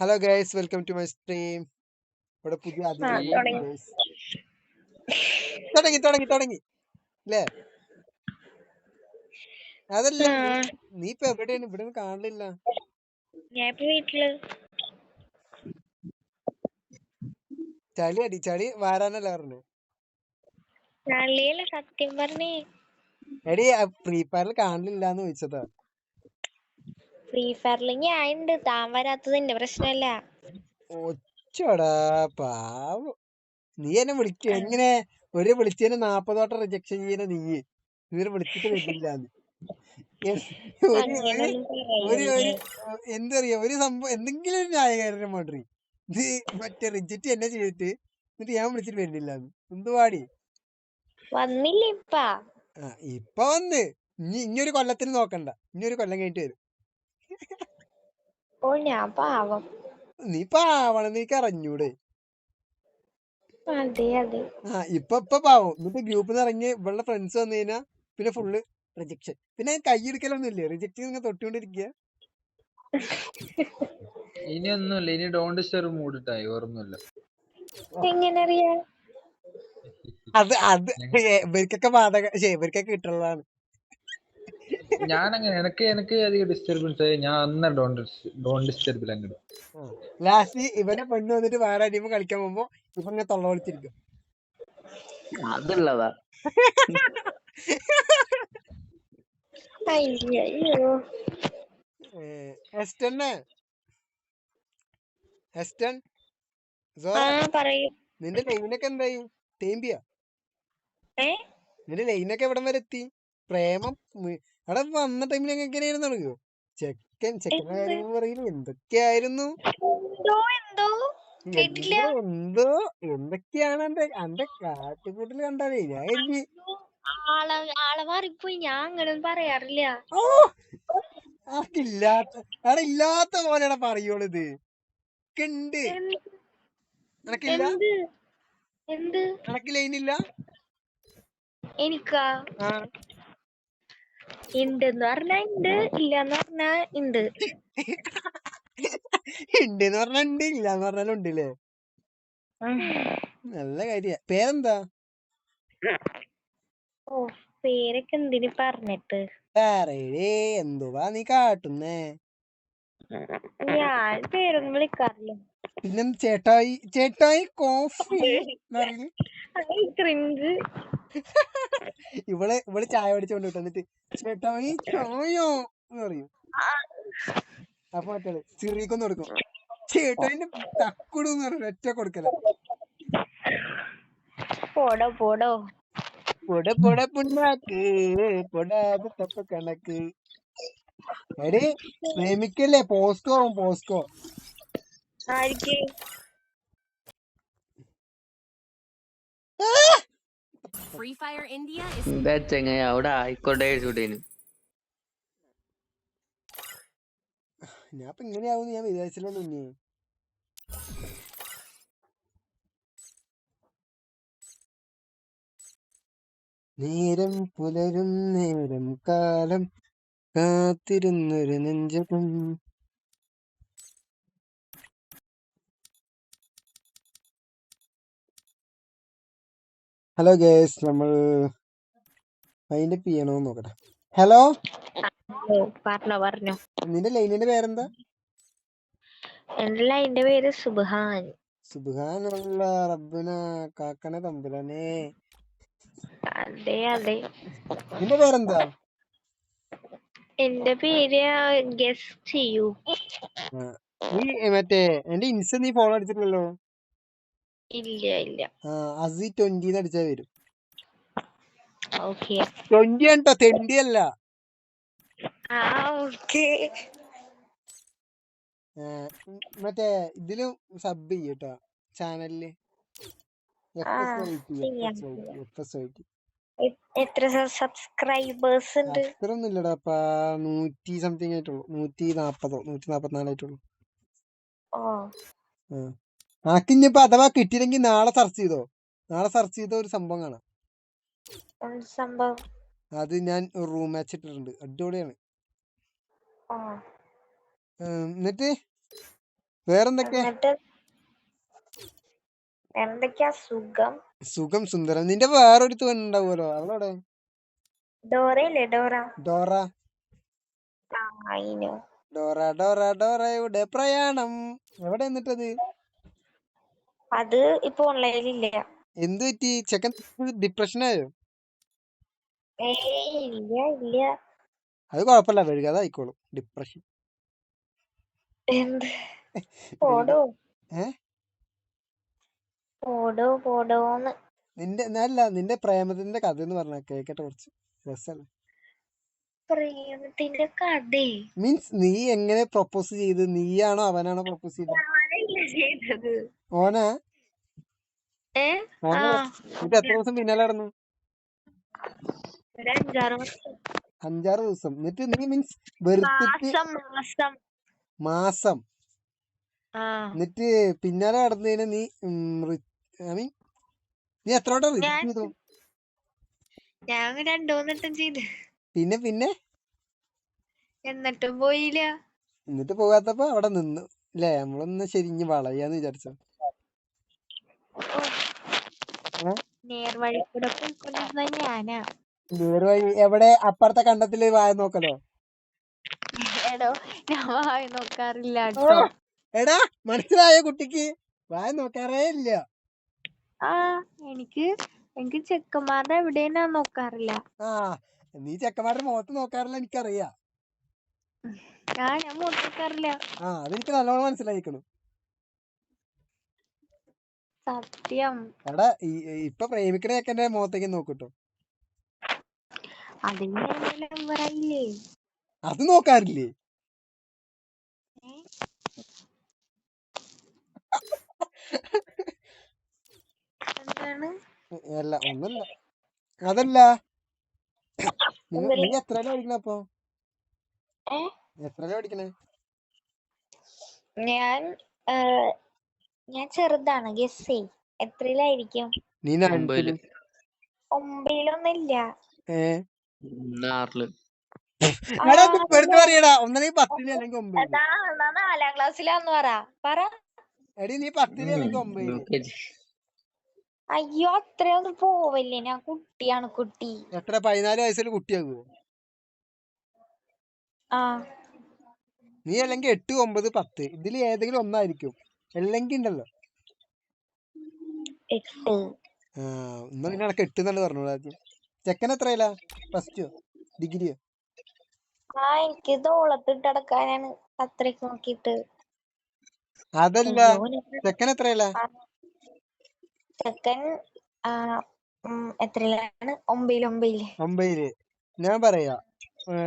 Hello guys welcome to my stream ഇവിടെ പുതിയ തുടങ്ങി. തുടങ്ങി തുടങ്ങി അല്ലേ അതല്ല നീ ഇപ്പൊ എവിടെയാണ്? ഇവിടെ കാണില്ല ചളി അടി ചളി വാരാനല്ല പറഞ്ഞു? സത്യം പറഞ്ഞേ. എടി ഫ്രീ ഫയറിൽ കാണില്ല എന്ന് ചോദിച്ചതാ ഫ്രീ ഫയറിൽ ഞാൻ ഉണ്ട് താൻ വരാത്തത് എന്റെ പ്രശ്നമല്ല ഒച്ചോടാ പാവം. നീ എന്നെ വിളിക്ക. എങ്ങനെ? ഒരു വിളിച്ചതിന് നാപ്പതോട്ടം റിജക്ഷൻ ചെയ്യുന്ന നീ? ഇവർ വിളിച്ചിട്ട് വരുന്നില്ലാന്ന് എ- ഒരു ഒരു എന്തറിയാ? ഒരു സംഭവം എന്തെങ്കിലും ഒരു ന്യായകാരനെ മാറി ഇത് മറ്റേ റിജക്റ്റ് എന്നെ ചെയ്തിട്ട് എന്നിട്ട് ഞാൻ വിളിച്ചിട്ട് വരുന്നില്ലാന്ന് എന്തുവാടി? വന്നില്ല ഇപ്പാ. ഇപ്പൊ വന്ന്. ഇനി ഇനി ഒരു കൊല്ലത്തിന് നോക്കണ്ട. ഇനി ഒരു കൊല്ലം കഴിഞ്ഞിട്ട് വരും. ഓ ഞാൻ പാവം. നീ പാവണെന്ന് നീ അറിഞ്ഞൂടെ? അതെ അതെ. ആ ഇപ്പൊ ഇപ്പൊ പാവം. എന്നിട്ട് ഗ്രൂപ്പിൽ നിന്ന് ഇറങ്ങി ഇവളുടെ ഫ്രണ്ട്സ് വന്നു കഴിഞ്ഞാ പിന്നെ ഫുള്ള് റിജക്ഷൻ പിന്നെ കൈയെടുക്കലൊന്നും ഇല്ലേ റിജക്റ്റ് ഇങ്ങനെ തൊട്ടുകൊണ്ടിരിക്കുക ഇനി ഒന്നുമില്ല ഇനി ഡോണ്ട് സ്റ്റർ മൂടിട്ടായി ഓർമ്മയില്ല എങ്ങനെ അറിയാ അത് അത് ഇവർക്കൊക്കെ ബാധക ഇവർക്കൊക്കെ കിട്ടുള്ളതാണ്. ഞാൻ അങ്ങനെ എനിക്ക് എനിക്ക് അധികം ഡിസ്റ്റർബൻസ് ആയി. ഞാൻ അന്ന് ഡോണ്ട് ഡോണ്ട് ഡിസ്റ്റർബിൽ അങ്ങോട്ട് ലാസ്റ്റ് ഇവനെ പെണ്ണ് വന്നിട്ട് വേറെ ടീം കളിക്കാൻ പോകുമ്പോ ഇവനെ ഇങ്ങനെ തൊള്ള വിളിച്ചിരിക്കും അതുള്ളതാ എസ്റ്റന്നെ എസ്റ്റൻ നിന്റെ ലൈനൊക്കെ എന്തായി? തേമ്പിയാ? നിന്റെ ലൈനൊക്കെ എവിടം വരെ എത്തി? പ്രേമം അവിടെ വന്ന ടൈമിൽ എങ്ങനെയായിരുന്നു അറിയോ? ചെക്കൻ ചെക്കന്റെ? കാര്യങ്ങൾ പറയില്ല എന്തൊക്കെയായിരുന്നു? എന്തോ എന്തോ? എന്തോ എന്തോ എന്തൊക്കെയാണ് എന്റെ എന്റെ കാട്ടുകൂട്ടിൽ കണ്ടാലേ? ഞാൻ ആളെ മാറിപ്പോയി. ഞാൻ അങ്ങനൊന്നും പറയാറില്ല. ഓ ആക്കില്ലാത്ത അവിടെ ഇല്ലാത്ത പോലെയാണ് പറയുള്ളൂ ഇത് ഉണ്ട് എന്ത്? എനക്ക് ലൈനില്ല എനിക്കാ? ഉണ്ടെന്ന് പറഞ്ഞാ ഉണ്ട് ഇല്ലാന്ന് പറഞ്ഞാ ഉണ്ട് എന്ന് പറഞ്ഞാ ഉണ്ട് ഇല്ലാന്ന് പറഞ്ഞാലും ഉണ്ട് ല്ലേ നല്ല കാര്യ. പേരെന്താ? ഓ പേരൊക്കെ എന്തിന് പറഞ്ഞിട്ട്? പറയേ എന്തുവാ നീ കാട്ടുന്നേ? ഞാൻ പേരൊന്നും വിളിക്കാറില്ല. പിന്നെ ചേട്ടായി ചേട്ടായി കോഫി ക്രിഞ്ച് ഇവൾ ഇവൾ ചായ മേടിച്ചോണ്ട് വിട്ടു. എന്നിട്ട് ഈ ചായോ എന്ന് പറയും. അപ്പൊ മറ്റേ സിറിക്കൊന്ന് കൊടുക്കും. ചേട്ടാ തക്കുടു എന്ന് പറഞ്ഞു ഒറ്റ കൊടുക്കല. പോടോ പോടോ. പൊട പൊട പുണ്ണാക്ക്. പൊടാതെ തപ്പ കണക്ക്. എടി പ്രേമിക്കല്ലേ? പോസ്കോ പോസ്കോ ആർക്ക് Free Fire India is എന്താ ചെങ്ങായി അവിടെ ആയിക്കോട്ടെ ചൂടേനു ഞാൻ ഇപ്പൊ ഇങ്ങനെയാവും ഞാൻ വിചാരിച്ചില്ലല്ലോ ഇനി. നേരം പുലരും നേരം കാലം കാത്തിരുന്നൊരു നെഞ്ചകം ഹലോ ഗേസ് നമ്മൾ അതിന്റെ ചെയ്യണോ നോക്കട്ടെ. ഹലോ പറഞ്ഞോ പറഞ്ഞോ. നിന്റെ ലൈനിന്റെ പേരെന്താ? എന്റെ ലൈനിന്റെ പേര് സുബ്ഹാൻ. സുബാനുള്ള റബ്ബിന കാക്കണ തമ്പുരാനെ. അതെ അതെ. നിന്റെ പേരെന്താ? എന്റെ പേര് ഗസ് ചെയ്യൂ. നീ മറ്റേ എന്റെ ഇൻസ്റ്റ നീ ഫോളോ അടിച്ചിട്ടില്ലല്ലോ? ഇല്ല ഇല്ല. അസി ട്വന്റി അടിച്ചാ വരും. ഓക്കെ ട്വന്റി ആണ് കേട്ടോ തെണ്ടി അല്ല. ആ ഓക്കെ മറ്റേ ഇതിലും സബ് ചെയ്യട്ടോ ചാനലിൽ എത്ര സബ്സ്ക്രൈബേഴ്സ് ഉണ്ട്? ഇല്ലടാ നൂറ്റി സംതിങ് ആയിട്ടുള്ളൂ. നൂറ്റി നാപ്പതോ നൂറ്റി നാപ്പത്തിനാലായിട്ടുള്ളൂ ഓ. ആക്കിഞ്ഞിപ്പോ അഥവാ കിട്ടിയില്ലെങ്കിൽ നാളെ സെർച്ച് ചെയ്തോ? നാളെ സെർച്ച് ചെയ്ത ഒരു സംഭവം കാണാം. സംഭവം? അത് ഞാൻ റൂം മാച്ച് ഇട്ടിട്ടുണ്ട്. അടിപൊളിയാണ്. എന്നിട്ട് വേറെന്തൊക്കെ? എന്തൊക്കെയാ സുഖം? സുഖം സുന്ദരം. നിന്റെ വേറൊരു ഉണ്ടാവുമല്ലോ അവളോടെ ഡോറയില്ലേ? ഡോറ. ഡോറ. ഡോറ ഡോറ ഡോറയുടെ പ്രയാണം. എവിടെ എന്നിട്ടത്? അത് ഇപ്പൊ ഓൺലൈനിലില്ല എന്ത് പറ്റി? ചെക്കൻ ഡിപ്രഷൻ ആയോ? ഏയ് ഇല്ല ഇല്ല. അത് കുഴപ്പമില്ല വരിക ആയിക്കോളും. ഡിപ്രഷൻ എന്ത്? പോടോ. ഏ? പോടോ പോടോന്ന്. നിന്റെ അല്ല നിന്റെ പ്രേമത്തിന്റെ കഥ എന്ന് പറഞ്ഞ കേക്കട്ടെ കുറച്ച്. രസല്ലേ പ്രേമത്തിന്റെ കഥ? മീൻസ് നീ എങ്ങനെ പ്രൊപ്പോസ് ചെയ്ത്? നീയാണോ അവനാണോ പ്രൊപ്പോസ് ചെയ്തത്. ഓനാ എന്നിട്ട് എത്ര ദിവസം പിന്നാലെ നടന്നു? ഒരു അഞ്ചാറ് ദിവസം. എന്നിട്ട് നീ മീൻസ് വെറുത്തിട്ട് മാസം എന്നിട്ട് പിന്നാലെ നടന്നതിന് നീ ഐ മീൻ നീ എത്ര വട്ടം ചെയ്തു? ഞാൻ രണ്ടൂന്നിട്ടും ചെയ്ത്. പിന്നെ പിന്നെ? എന്നിട്ടും പോയില്ല. എന്നിട്ട് പോകാത്തപ്പോ അവിടെ നിന്നു അല്ലേ നമ്മളൊന്ന് ശരിഞ്ഞ് വളയാന്ന് വിചാരിച്ചു ഓ, നേർവഴി കൂടെ പോയിക്കൊണ്ടിരുന്ന ഞാനാ. വേറെ വഴി എവിടെ? അപ്പുറത്തെ കണ്ടത്തിൽ വായ നോക്കലോ? എടോ ഞാൻ വായി നോക്കാറില്ല ഓ, കേട്ടോ. എടാ മനസ്സിലായ കുട്ടിക്ക്? വായ നോക്കാറേ ഇല്ല. ആ എനിക്ക് എനിക്ക് ചെക്കന്മാരുടെ എവിടെയും ഞാൻ നോക്കാറില്ല. ആ നീ ചെക്കന്മാരുടെ മുഖത്ത് നോക്കാറില്ല എനിക്കറിയാം. ആ ഞാൻ നോക്കാറില്ല. ആ അതെനിക്ക് നല്ലോണം മനസ്സിലായിക്കണു. സത്യം. എടാ ഇപ്പൊ പ്രേമിക്കണ ചെക്കന്റെ മുഖത്തേക്ക് നോക്കൂട്ടോ. അത് നോക്കാറില്ലേ? അല്ല ഒന്നല്ല. അതല്ല. നീ എത്ര പഠിക്കണ അപ്പൊ? എത്ര പഠിക്കണേ? ഞാൻ ഞാൻ ചെറുതാണ്. ഗസ് ചെയ് എത്രയിലായിരിക്കും? നീ ഒമ്പതിൽ. ആറിൽ. എടാ ഇത് വെറുതെ പറയടാ. ഒന്നല്ലെങ്കിൽ പത്തിൽ അല്ലെങ്കിൽ ഒമ്പതിൽ. എന്നാ എന്നാ നാലാം ക്ലാസ്സിലാന്ന് പറ. പറ. എടി നീ പത്തിൽ അല്ലെങ്കിൽ ഒമ്പതിൽ. അയ്യോ അത്രയൊന്നും പോവല്ലേ. ഞാൻ കുട്ടിയാണ് കുട്ടി. എത്ര? പതിനാല് വയസ്സിൽ കുട്ടിയാകുമോ ആ. നീ അല്ലെങ്കിൽ എട്ട് ഒമ്പത് പത്ത്. ഇതിൽ ഏതെങ്കിലും ഒന്നായിരിക്കും. അല്ലെങ്കിൽ ഉണ്ടല്ലോ എട്ട്. ആ എന്നാ പിന്നെ എട്ട് എന്നല്ലേ പറഞ്ഞോളൂ ആദ്യം. ചെക്കൻ എത്രയില്ല പ്ലസ് ടു ഡിഗ്രിയോ ആ എനിക്ക് തോളത്തിട്ട് അടക്കാനാണ്. അത്രയ്ക്ക് നോക്കിയിട്ട്. അതല്ല. ചെക്കൻ എത്രയില്ല ചെക്കൻ എത്രയിലാണ്? ഒമ്പതിൽ ഒമ്പതിൽ. ഒമ്പതിൽ. ഞാൻ പറയാ.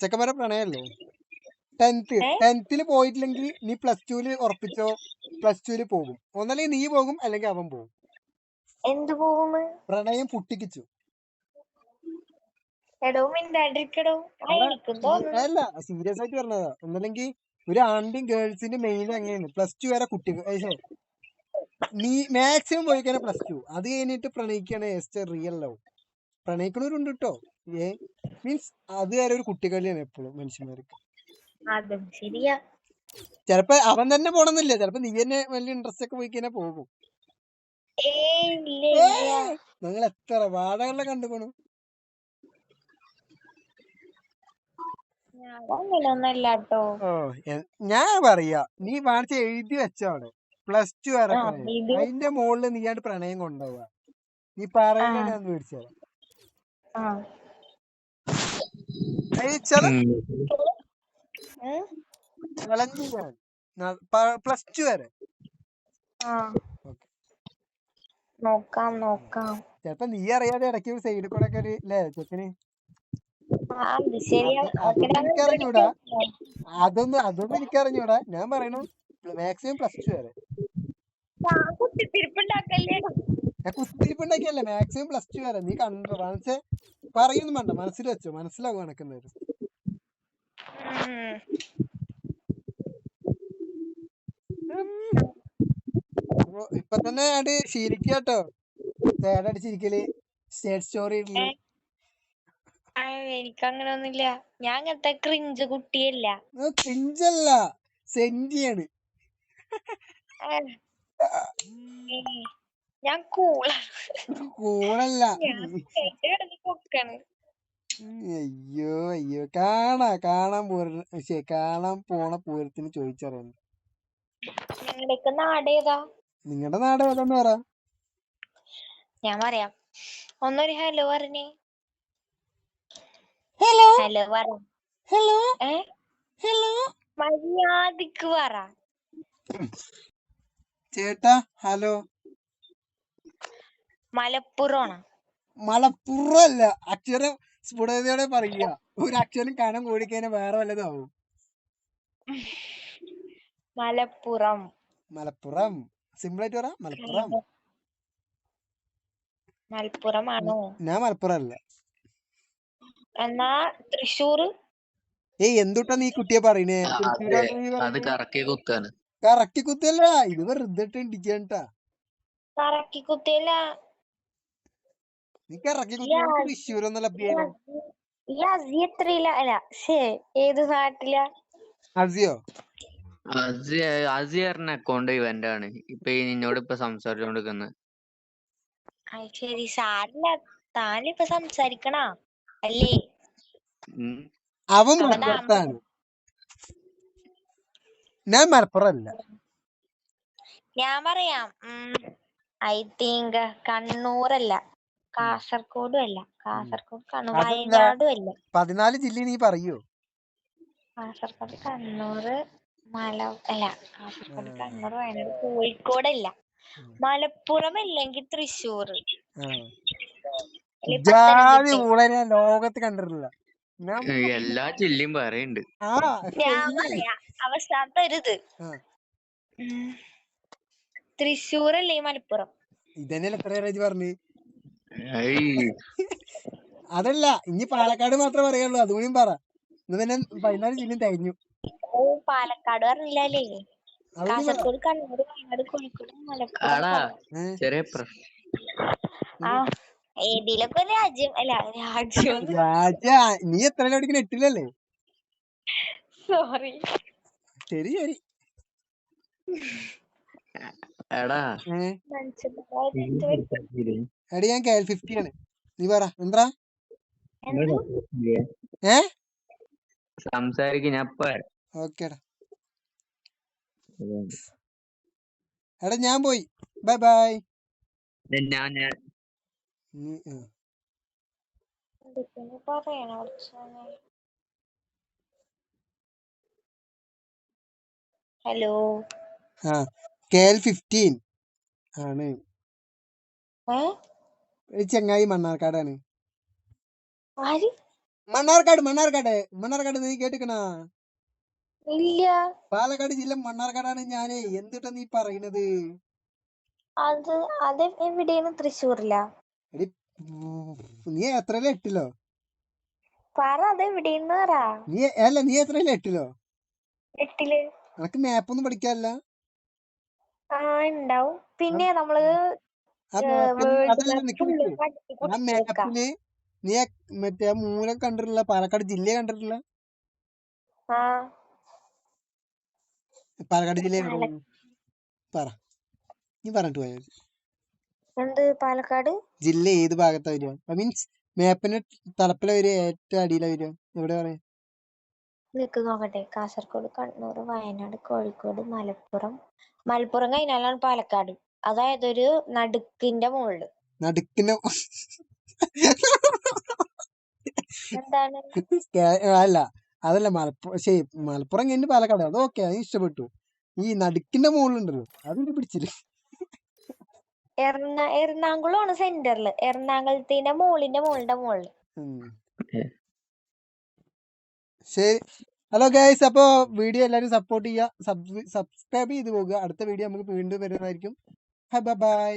ചെക്കന്മാരെ പ്രണയല്ലേ? ടെൻത്ത്? ടെൻത്തിൽ പോയിട്ടില്ലെങ്കിൽ നീ പ്ലസ് ടുവിൽ ഉറപ്പിച്ചോ? പ്ലസ് ടുവിൽ പോകും. ഒന്നല്ലെങ്കിൽ നീ പോകും അല്ലെങ്കിൽ അവൻ പോകും. എന്ത് പോകും? പ്രണയം പുട്ടിക്കിച്ചു. എടോ മിണ്ടാണ്ടിരിക്കടോ. അല്ല സീരിയസ് ആയിട്ട് പറഞ്ഞതാ. ഒന്നല്ലെങ്കിൽ ഒരു ആണിന്റെയും ഗേൾസിന്റെ മെയിൻ അങ്ങനെയാണ്. പ്ലസ് ടു വരെ കുട്ടികൾ നീ മാക്സിമം പോയി കഴിഞ്ഞാൽ പ്ലസ് ടു. അത് കഴിഞ്ഞിട്ട് പ്രണയിക്കാണ് എസ്റ്റർ റിയൽ ലവ് പ്രണയിക്കണവരുണ്ട് കേട്ടോ ഏ മീൻസ് അത് വരെ ഒരു കുട്ടികളിയാണ് എപ്പോഴും മനുഷ്യന്മാർക്ക്. അതും ശരിയാ. ചിലപ്പോ അവൻ തന്നെ പോണെന്നില്ല. ചെലപ്പോ നീ തന്നെ വലിയ ഇൻട്രസ്റ്റ് ഒക്കെ പോയി കഴിഞ്ഞാൽ പോകും. നിങ്ങൾ എത്ര വാടകളെ കണ്ടുപോണു ഞാൻ അങ്ങനെയൊന്നല്ല ഓ ഞാൻ പറയാ നീ വാണിച്ച എഴുതി വെച്ചോടെ പ്ലസ് ടു അതിന്റെ മുകളിൽ നീ ആണ്ട് പ്രണയം കൊണ്ടുപോവാ. നീ പറയുന്ന ആ. ഞാൻ ഞാൻ. പ്ലസ് ടു വരെ. നോക്കാം നോക്കാം. ചിലപ്പോ നീ അറിയാതെ ഇടയ്ക്ക് സൈഡിൽ കൂടെ ഒക്കെ ഒരു ചെക്കന്? എനിക്കറിഞ്ഞൂടാ. അതൊന്നും അതൊന്നും എനിക്കറിഞ്ഞൂടാ. ഞാൻ പറയണു മാക്സിമം പ്ലസ് ടു വരെ. ഞാൻ കുത്തിരിപ്പുണ്ടാക്കിയല്ലേ മാക്സിമം പ്ലസ് ടു വരെ. നീ കണ്ടോ? മനസ്സെ പറയൊന്നും വേണ്ട. മനസ്സിൽ വെച്ചോ. മനസ്സിലാകും കണക്കുന്നത് ഇപ്പൊ തന്നെ അത് ശീലിക്കുക കേട്ടോ തേടടിച്ചിരിക്കൽ സ്റ്റേറ്റ് സ്റ്റോറി എനിക്കങ്ങനെ ഒന്നുമില്ല ഞാൻ അങ്ങനത്തെ ക്രിഞ്ച് കുട്ടിയല്ല. പിഞ്ചല്ല സെന്റിയാണ്. ഞാൻ കൂളാണ് കൂളല്ല പൊക്കാണ്. അയ്യോ അയ്യോ. കാണാ കാണാൻ പോരെ കാണാൻ പോണ പൂരത്തിന് ചോദിച്ചറിയണം നിങ്ങളുടെയൊക്കെ നാട് ഏതാ നിങ്ങളുടെ നാട് ഏതാന്ന് പറ. ഞാൻ പറയാം. ഒന്നൊരു ഹലോ പറഞ്ഞേ. ഹലോ? ഹലോ പറ. ഹലോ? ഹലോ? മര്യാദയ്ക്ക് പറ. ചേട്ടാ ഹലോ. മലപ്പുറമാണ് മലപ്പുറം അല്ല അക്ഷരം സ്ഫുടതയോടെ പറയുക. ഒരു അക്ഷരം കനം കൂടിക്കഴിഞ്ഞാൽ വേറെ വല്ലതും ആവും മലപ്പുറം. മലപ്പുറം. സിമ്പിൾ ആയിട്ട് പറ മലപ്പുറം. മലപ്പുറമാണോ? ഞാൻ മലപ്പുറം അല്ല എന്നാ തൃശ്ശൂർ? ഏയ് എന്തുട്ടാ നീ കുട്ടിയെ പറയണേ? അത് കറക്കി കുത്താണ് കറക്കി കുത്തല്ല ഇത് വെറുതെ ഇണ്ടിക്കാണ്ടാ കറക്കി കുത്തിയല്ല നീ കറക്കി കുത്തിയ തൃശ്ശൂരൊന്നല്ല പേര് ഈ അസി എത്രയില്ല അല്ല ശേ ഏത് നാട്ടിലാ? അസിയോ അസി അസി പറഞ്ഞ അക്കൗണ്ട് ഇവന്റ് ആണ്. ഇപ്പൊ ഈ നിന്നോട് ഇപ്പൊ സംസാരിച്ചോണ്ടിരിക്കുന്നത് ശരി താനിപ്പൊ സംസാരിക്കണ? അല്ലേ? അവൻ മലപ്പുറത്താണ്. ഞാൻ മലപ്പുറം ഞാൻ പറയാം. ഐ തിങ്ക് കണ്ണൂരല്ല. കാസർഗോഡും അല്ല കാസർഗോഡ് കണ്ണൂർ. വയനാടും അല്ല പതിനാല് ജില്ല നീ പറയൂ കാസർഗോഡ് കണ്ണൂര് മല അല്ല കാസർഗോഡ്. കണ്ണൂർ വയനാട് കോഴിക്കോടല്ല. മലപ്പുറം അല്ലെങ്കിൽ തൃശ്ശൂർ ആ. അല്ലെങ്കിൽ ജാതി പത്തനംതിട്ട. ഊള ഞാൻ ലോകത്ത് കണ്ടിട്ടില്ല ഞാൻ എല്ലാ ജില്ലയും പറയണ്ട് ആ ഞാൻ ശരി. പറയാ അവസാനത്തെ ഒരു ഇത് ആ. ഉം. തൃശ്ശൂർ അല്ലേ മലപ്പുറം ഇതന്നെയല്ലേ എത്ര പറഞ്ഞ് അതല്ല ഇനി പാലക്കാട് മാത്രമേ പറയുള്ളൂ. അതുകൂടി പറ. ഇന്ന് തന്നെ പതിനാല് ജില്ലയും തകഞ്ഞു. ഓ പാലക്കാട് പറഞ്ഞില്ലേ കാസർഗോഡ് കണ്ണൂർ വയനാട് കോഴിക്കോട് മലപ്പുറം ചെറിയ ആ ഏതിലൊക്കെ രാജ്യം അല്ല രാജ്യം. രാജ നീ എത്ര പഠിക്കുന്ന എട്ടിലല്ലേ സോറി ശരി ശരി. എടാ. ഏ മനുഷ്യന്മാരെ എടി ഞാൻ കെ എൽ ഫിഫ്റ്റി ആണ്. നീ പറ എന്താ? ഏ? സംസാരിക്കും ഞാൻ ഇപ്പൊ വരാം. ഓക്കേടാ. എടാ ഞാൻ പോയി. Bye bye. ഞാൻ ഞാൻ. പറയണ കുറച്ചൊന്ന് ഹലോ? ആ. കെ എൽ ഫിഫ്റ്റീൻ ആണ്. ചെങ്ങായി ഒരു ചങ്ങായി മണ്ണാർക്കാടാണ്. മണ്ണാർക്കാട് മണ്ണാർക്കാട് മണ്ണാർക്കാട് നീ കേട്ടിക്കണാ? ഇല്ല. പാലക്കാട് ജില്ല മണ്ണാർക്കാടാണ് ഞാനേ. എന്തിട്ടാ നീ പറയണത്? അത് അത് എവിടെയാണ്? തൃശ്ശൂരിലാ. നീ എത്രയില എട്ടിലോ? പറ അത് എവിടെയെന്ന് പറ. നീ അല്ല നീ എത്രയില എട്ടിലോ? എട്ടിൽ. എനക്ക് മാപ്പൊന്നും പഠിക്കാനല്ല? ആ ഉണ്ടാവും പിന്നെ നമ്മൾ ആ. മാപ്പിൽ നീ മറ്റേ മൂല കണ്ടിട്ടില്ല പാലക്കാട് ജില്ല കണ്ടിട്ടില്ല? പാലക്കാട് ജില്ല പറ. നീ പറഞ്ഞിട്ട് പോയാ. എന്ത് പാലക്കാട്? ജില്ല ഏത് ഭാഗത്താ വരിക? മീൻസ് മാപ്പിന് തലപ്പില വരിക ഏറ്റവും അടിയിലാ വരിക. എവിടെ പറയാ? നിക്ക് നോക്കട്ടെ. കാസർഗോഡ് കണ്ണൂർ വയനാട് കോഴിക്കോട് മലപ്പുറം മലപ്പുറം കഴിഞ്ഞാലാണ് പാലക്കാട്. അതായത് ഒരു നടുക്കിന്റെ മുകളിൽ നടുക്കിന്റെ എന്താണ്? അല്ല അതല്ല മലപ്പുറം ശരി മലപ്പുറം കഴിഞ്ഞ് പാലക്കാട്. അത് ഓക്കെ അത് ഇഷ്ടപ്പെട്ടു. ഈ നടുക്കിന്റെ മുകളിലുണ്ടല്ലോ അതെനിക്ക് പിടിച്ചില്ല എറണാ എറണാകുളമാണ് സെന്ററിൽ എറണാകുളത്തിന്റെ മോളിന്റെ മോളിന്റെ മോളിൽ. ശരി. ഹലോ ഗൈസ് അപ്പോ വീഡിയോ എല്ലാവരും സപ്പോർട്ട് ചെയ്യുക. സബ്സ്ക്രൈബ് ചെയ്ത് പോകുക അടുത്ത വീഡിയോ നമുക്ക് വീണ്ടും വരുന്നതായിരിക്കും. Bye bye